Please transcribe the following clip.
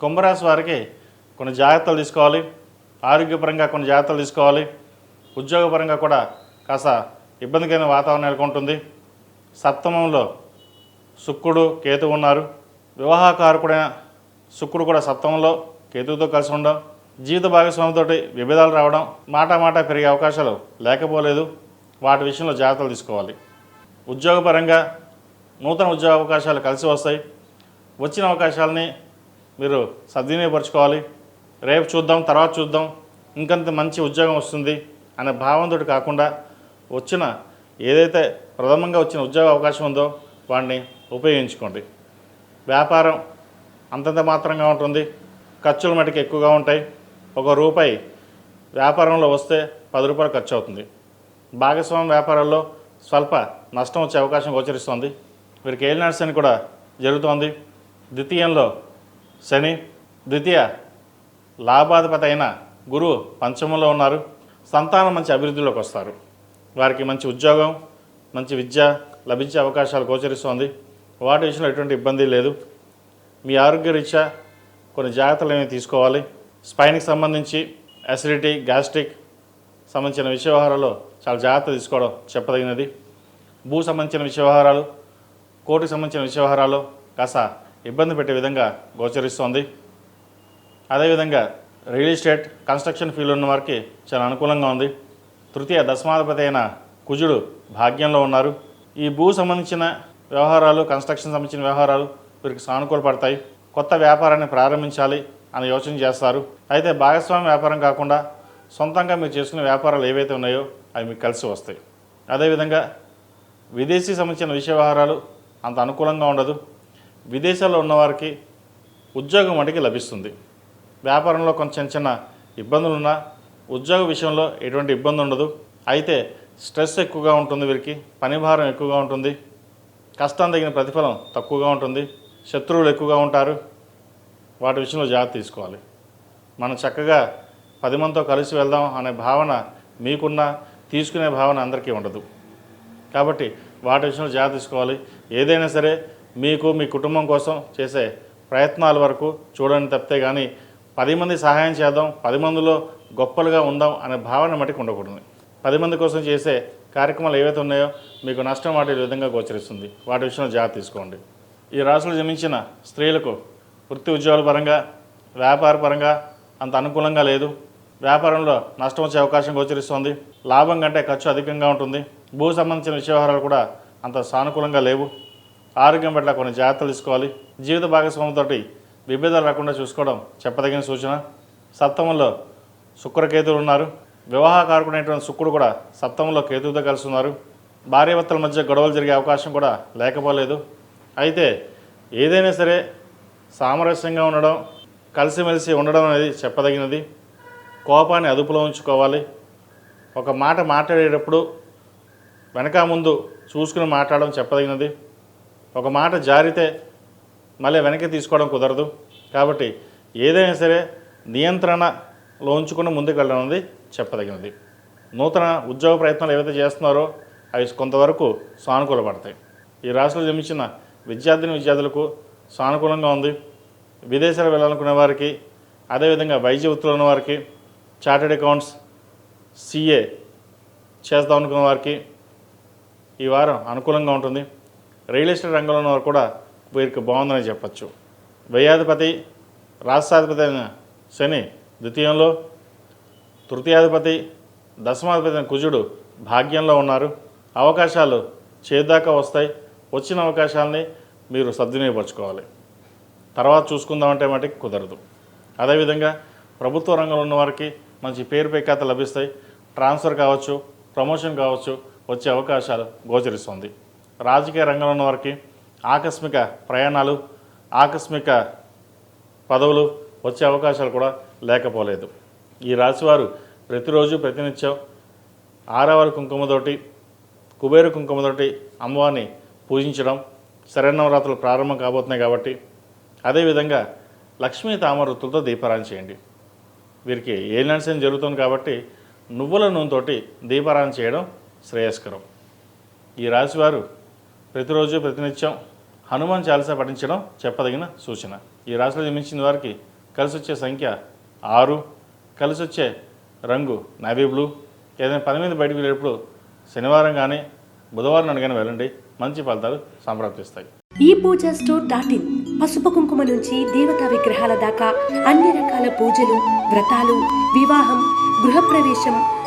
కుంభరాశి వారికి కొన్ని జాగ్రత్తలు తీసుకోవాలి. ఆరోగ్యపరంగా కొన్ని జాగ్రత్తలు తీసుకోవాలి. ఉద్యోగపరంగా కూడా కాస్త ఇబ్బందికరమైన వాతావరణం నెలకొంటుంది. సప్తమంలో శుక్రుడు కేతు ఉన్నారు. వివాహకారకుడైన శుక్రుడు కూడా సప్తమంలో కేతువుతో కలిసి ఉండడం జీవిత భాగస్వామితో విభేదాలు రావడం మాట మాట పెరిగే అవకాశాలు లేకపోలేదు. వాటి విషయంలో జాగ్రత్తలు తీసుకోవాలి. ఉద్యోగపరంగా నూతన ఉద్యోగ అవకాశాలు కలిసి వస్తాయి. వచ్చిన అవకాశాలని మీరు సద్వినియోగపరచుకోవాలి. రేపు చూద్దాం తర్వాత చూద్దాం ఇంకంత మంచి ఉద్యోగం వస్తుంది అనే భావంతో కాకుండా వచ్చిన ఏదైతే ప్రథమంగా వచ్చిన ఉద్యోగ అవకాశం ఉందో వాడిని ఉపయోగించుకోండి. వ్యాపారం అంతంత మాత్రంగా ఉంటుంది ఖర్చులు మటుకు ఎక్కువగా ఉంటాయి. ఒక రూపాయి వ్యాపారంలో వస్తే పది రూపాయలు ఖర్చు అవుతుంది. భాగస్వామ్య వ్యాపారాల్లో స్వల్ప నష్టం వచ్చే అవకాశం గోచరిస్తోంది. వీరికి ఏలినాడ్స్ అని కూడా జరుగుతోంది. ద్వితీయంలో శని ద్వితీయ లాభాధిపతి అయిన గురువు పంచమంలో ఉన్నారు. సంతానం మంచి అభివృద్ధిలోకి వస్తారు. వారికి మంచి ఉద్యోగం మంచి విద్య లభించే అవకాశాలు గోచరిస్తోంది. వాటి విషయంలో ఎటువంటి ఇబ్బంది లేదు. మీ ఆరోగ్య రీత్యా కొన్ని జాగ్రత్తలు ఏమి తీసుకోవాలి. స్పైన్కి సంబంధించి అసిడిటీ గ్యాస్ట్రిక్ సంబంధించిన విషయ చాలా జాగ్రత్త తీసుకోవడం చెప్పదగినది. భూ సంబంధించిన విషయ వ్యవహారాలు కోర్టుకు సంబంధించిన విషయవహారాలు కాస్త ఇబ్బంది పెట్టే విధంగా గోచరిస్తోంది. అదేవిధంగా రియల్ ఎస్టేట్ కన్స్ట్రక్షన్ ఫీల్డ్ ఉన్న వారికి చాలా అనుకూలంగా ఉంది. తృతీయ దశమాధిపతి అయిన కుజుడు భాగ్యంలో ఉన్నారు. ఈ భూ సంబంధించిన వ్యవహారాలు కన్స్ట్రక్షన్ సంబంధించిన వ్యవహారాలు వీరికి సానుకూల పడతాయి కొత్త వ్యాపారాన్ని ప్రారంభించాలి అని యోచన చేస్తారు. అయితే భాగస్వామి వ్యాపారం కాకుండా సొంతంగా మీరు చేసుకునే వ్యాపారాలు ఏవైతే ఉన్నాయో అవి మీకు కలిసి వస్తాయి. అదేవిధంగా విదేశీ సంబంధించిన విషయ వ్యవహారాలు అంత అనుకూలంగా ఉండదు. విదేశాల్లో ఉన్నవారికి ఉద్యోగం అడిగి లభిస్తుంది. వ్యాపారంలో కొంచెం చిన్న చిన్న ఇబ్బందులు ఉన్నా ఉద్యోగ విషయంలో ఎటువంటి ఇబ్బంది ఉండదు. అయితే స్ట్రెస్ ఎక్కువగా ఉంటుంది వీరికి పని భారం ఎక్కువగా ఉంటుంది. కష్టం తగిన ప్రతిఫలం తక్కువగా ఉంటుంది. శత్రువులు ఎక్కువగా ఉంటారు. వాటి విషయంలో జాగ్రత్త తీసుకోవాలి. మనం చక్కగా పది మందితో కలిసి వెళ్దాం అనే భావన మీకున్న తీసుకునే భావన అందరికీ ఉండదు. కాబట్టి వాటి విషయంలో జాగ్రత్త తీసుకోవాలి. ఏదైనా సరే మీకు మీ కుటుంబం కోసం చేసే ప్రయత్నాల వరకు చూడని తప్పితే కానీ పది మంది సహాయం చేద్దాం పది మందిలో గొప్పలుగా ఉందాం అనే భావన మటుకు ఉండకూడదు. పది మంది కోసం చేసే కార్యక్రమాలు ఏవైతే ఉన్నాయో మీకు నష్టం వాటి విధంగా గోచరిస్తుంది. వాటి విషయంలో జాగ్రత్త తీసుకోండి. ఈ రాశులు జన్మించిన స్త్రీలకు వృత్తి ఉద్యోగాల పరంగా వ్యాపార పరంగా అంత అనుకూలంగా లేదు. వ్యాపారంలో నష్టం వచ్చే అవకాశం గోచరిస్తోంది. లాభం కంటే ఖర్చు అధికంగా ఉంటుంది. భూ సంబంధించిన విషయవహారాలు కూడా అంత సానుకూలంగా లేవు. ఆరోగ్యం పట్ల కొన్ని జాగ్రత్తలు తీసుకోవాలి. జీవిత భాగస్వామితో విభేదాలు రాకుండా చూసుకోవడం చెప్పదగిన సూచన. సప్తమంలో శుక్రకేతులు ఉన్నారు. వివాహకారకుడైనటువంటి శుక్రుడు కూడా సప్తమంలో కేతువుతో కలిసి ఉన్నారు. భార్యాభర్తల మధ్య గొడవలు జరిగే అవకాశం కూడా లేకపోలేదు. అయితే ఏదైనా సరే సామరస్యంగా ఉండడం కలిసిమెలిసి ఉండడం అనేది చెప్పదగినది. కోపాన్ని అదుపులో ఉంచుకోవాలి. ఒక మాట మాట్లాడేటప్పుడు వెనక ముందు చూసుకుని మాట్లాడడం చెప్పదగినది. ఒక మాట జారితే మళ్ళీ వెనక్కి తీసుకోవడం కుదరదు. కాబట్టి ఏదైనా సరే నియంత్రణలో ఉంచుకుని ముందుకు వెళ్ళడం అనేది చెప్పదగినది. నూతన ఉద్యోగ ప్రయత్నాలు ఏవైతే చేస్తున్నారో అవి కొంతవరకు సానుకూలపడతాయి ఈ రాశిలో జన్మించిన విద్యార్థిని విద్యార్థులకు సానుకూలంగా ఉంది. విదేశాలు వెళ్ళాలనుకునే వారికి అదేవిధంగా వైద్య వృత్తులు ఉన్న వారికి చార్టెడ్ అకౌంట్స్ సిఏ చేద్దాం అనుకున్న వారికి ఈ వారం అనుకూలంగా ఉంటుంది. రియల్ ఎస్టేట్ రంగంలో ఉన్నవారు కూడా వీరికి బాగుందని చెప్పచ్చు. వ్యయాధిపతి రాష్ట్రాధిపతి అయిన శని ద్వితీయంలో తృతీయాధిపతి దశమాధిపతి అయిన కుజుడు భాగ్యంలో ఉన్నారు. అవకాశాలు చేదాకా వస్తాయి. వచ్చిన అవకాశాలని మీరు సద్వినియోగపరచుకోవాలి. తర్వాత చూసుకుందామంటే మటుకు కుదరదు. అదేవిధంగా ప్రభుత్వ రంగంలో ఉన్న వారికి మంచి పేరు పేకాత లభిస్తాయి. ట్రాన్స్ఫర్ కావచ్చు ప్రమోషన్ కావచ్చు వచ్చే అవకాశాలు గోచరిస్తుంది. రాజకీయ రంగంలో ఉన్న వారికి ఆకస్మిక ప్రయాణాలు ఆకస్మిక పదవులు వచ్చే అవకాశాలు కూడా లేకపోలేదు. ఈ రాశివారు ప్రతిరోజు ప్రతినిత్యం ఆరావారి కుంకుమతోటి కుబేర కుంకుమతోటి అమ్మవారిని పూజించడం శరణవరాత్రులు ప్రారంభం కాబోతున్నాయి కాబట్టి అదేవిధంగా లక్ష్మీ తామరతులతో దీపారాయణ చేయండి. వీరికి ఏ నడిసిన జరుగుతుంది కాబట్టి నువ్వుల నూనెతోటి దీపారాయణ చేయడం శ్రేయస్కరం. ఈ రాశివారు ప్రతిరోజు ప్రతినిత్యం హనుమాన్ చాలీసా పఠించడం చెప్పదగిన సూచన. ఈ రాశిలో జన్మించిన వారికి కలిసి వచ్చే సంఖ్య ఆరు కలిసి వచ్చే రంగు నావీ బ్లూ ఏదైనా పని మీద బయటకు వెళ్ళేటప్పుడు శనివారం కానీ బుధవారం నాడు వెళ్ళండి. మంచి ఫలితాలు సంప్రాప్తిస్తాయి. ఈ పూజ స్టోర్ డాట్ ఇన్. పసుపు కుంకుమ నుంచి దేవతా విగ్రహాల దాకా అన్ని రకాల పూజలు వ్రతాలు వివాహం గృహప్రవేశం